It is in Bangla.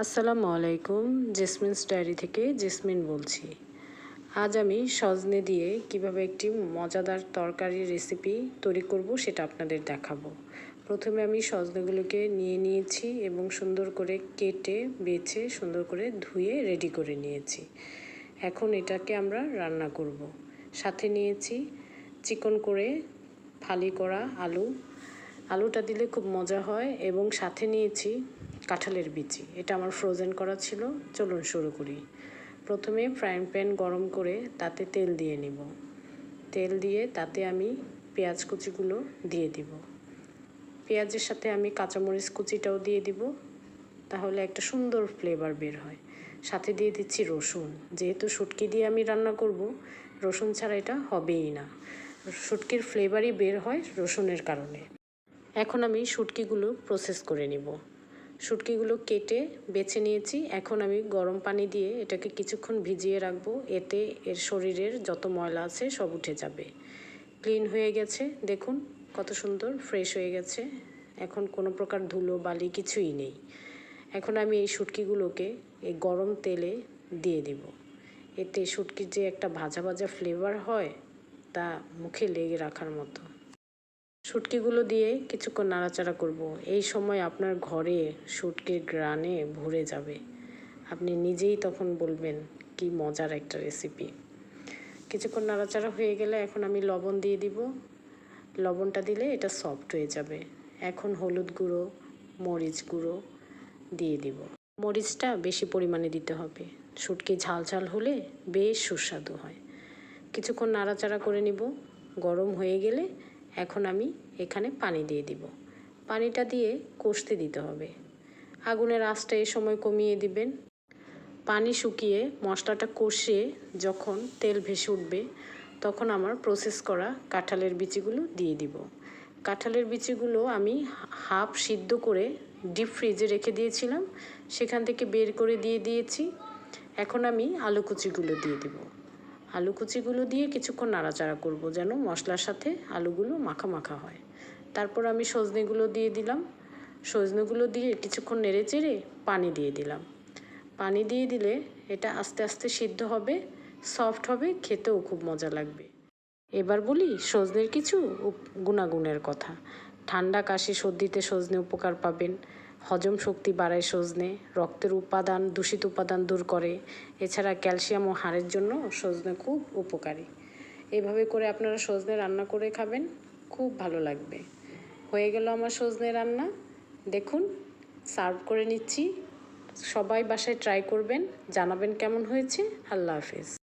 আসসালামু আলাইকুম, জেসমিনস ডায়েরি থেকে জেসমিন বলছি। আজ আমি সজনে দিয়ে কীভাবে একটি মজাদার তরকারি রেসিপি তৈরি করব সেটা আপনাদের দেখাবো। প্রথমে আমি সজনেগুলোকে নিয়ে নিয়েছি এবং সুন্দর করে কেটে, বেছে, সুন্দর করে ধুয়ে রেডি করে নিয়েছি। এখন এটাকে আমরা রান্না করব। সাথে নিয়েছি চিকন করে ফালি করা আলু। আলুটা দিলে খুব মজা হয় এবং সাথে নিয়েছি কাঁঠালের বিচি। এটা আমার ফ্রোজেন করা ছিল। চলুন শুরু করি। প্রথমে ফ্রাইং প্যান গরম করে তাতে তেল দিয়ে নিব। তেল দিয়ে তাতে আমি পেঁয়াজ কুচিগুলো দিয়ে দিব। পেঁয়াজের সাথে আমি কাঁচামরিচ কুচিটাও দিয়ে দিব। তাহলে একটা সুন্দর ফ্লেভার বের হয়। সাথে দিয়ে দিচ্ছি রসুন। যেহেতু শুটকি দিয়ে আমি রান্না করব, রসুন ছাড়া এটা হবেই না। শুটকির ফ্লেভারই বের হয় রসুনের কারণে। এখন আমি শুটকিগুলো প্রসেস করে নিব। শুটকিগুলো কেটে বেছে নিয়েছি। এখন আমি গরম পানি দিয়ে এটাকে কিছুক্ষণ ভিজিয়ে রাখব। এতে এর শরীরের যত ময়লা আছে সব উঠে যাবে। ক্লিন হয়ে গেছে। দেখুন, কত সুন্দর ফ্রেশ হয়ে গেছে। এখন কোনো প্রকার ধুলো, বালি কিছুই নেই। এখন আমি এই শুটকিগুলোকে এই গরম তেলে দিয়ে দিব। এতে শুটকির যে একটা ভাজা ভাজা ফ্লেভার হয়, তা মুখে লেগে রাখার মতো। শুটকিগুলো দিয়ে কিছুক্ষণ নাড়াচাড়া করব। এই সময় আপনার ঘরে শুটকির গ্রানে ভরে যাবে। আপনি নিজেই তখন বলবেন, কি মজার একটা রেসিপি কিছুক্ষণ নাড়াচাড়া হয়ে গেলে এখন আমি লবণ দিয়ে দিব। লবণটা দিলে এটা সফট হয়ে যাবে। এখন হলুদ গুঁড়ো, মরিচ গুঁড়ো দিয়ে দিব। মরিচটা বেশি পরিমাণে দিতে হবে। শুটকি ঝাল ঝাল হলে বেশ সুস্বাদু হয়। কিছুক্ষণ নাড়াচাড়া করে নিব। গরম হয়ে গেলে এখন আমি এখানে পানি দিয়ে দিব। পানিটা দিয়ে কষতে দিতে হবে। আগুনের আঁচটা এ সময় কমিয়ে দিবেন। পানি শুকিয়ে মশলাটা কষিয়ে যখন তেল ভেসে উঠবে, তখন আমার প্রসেস করা কাঁঠালের বিচিগুলো দিয়ে দিব। কাঁঠালের বিচিগুলো আমি হাফ সিদ্ধ করে ডিপ ফ্রিজে রেখে দিয়েছিলাম। সেখান থেকে বের করে দিয়ে দিয়েছি। এখন আমি আলু কুচিগুলো দিয়ে দিব। আলু কুচিগুলো দিয়ে কিছুক্ষণ নাড়াচাড়া করব যেন মশলার সাথে আলুগুলো মাখা মাখা হয়। তারপর আমি সজনেগুলো দিয়ে দিলাম। সজনেগুলো দিয়ে কিছুক্ষণ নেড়ে চেড়ে পানি দিয়ে দিলাম। পানি দিয়ে দিলে এটা আস্তে আস্তে সিদ্ধ হবে, সফট হবে, খেতেও খুব মজা লাগবে। এবার বলি সজনের কিছু গুণাগুণের কথা। ঠান্ডা কাশি, সর্দিতে সজনে উপকার পাবেন। হজম শক্তি বাড়ায় সজনে, রক্তের উপাদান, দূষিত উপাদান দূর করে। এছাড়া ক্যালসিয়াম ও হাড়ের জন্য সজনে খুব উপকারী। এভাবে করে আপনারা সজনে রান্না করে খাবেন, খুব ভালো লাগবে। হয়ে গেল আমার সজনে রান্না। দেখুন, সার্ভ করে নিচ্ছি। সবাই বাসায় ট্রাই করবেন, জানাবেন কেমন হয়েছে। আল্লাহ হাফেজ।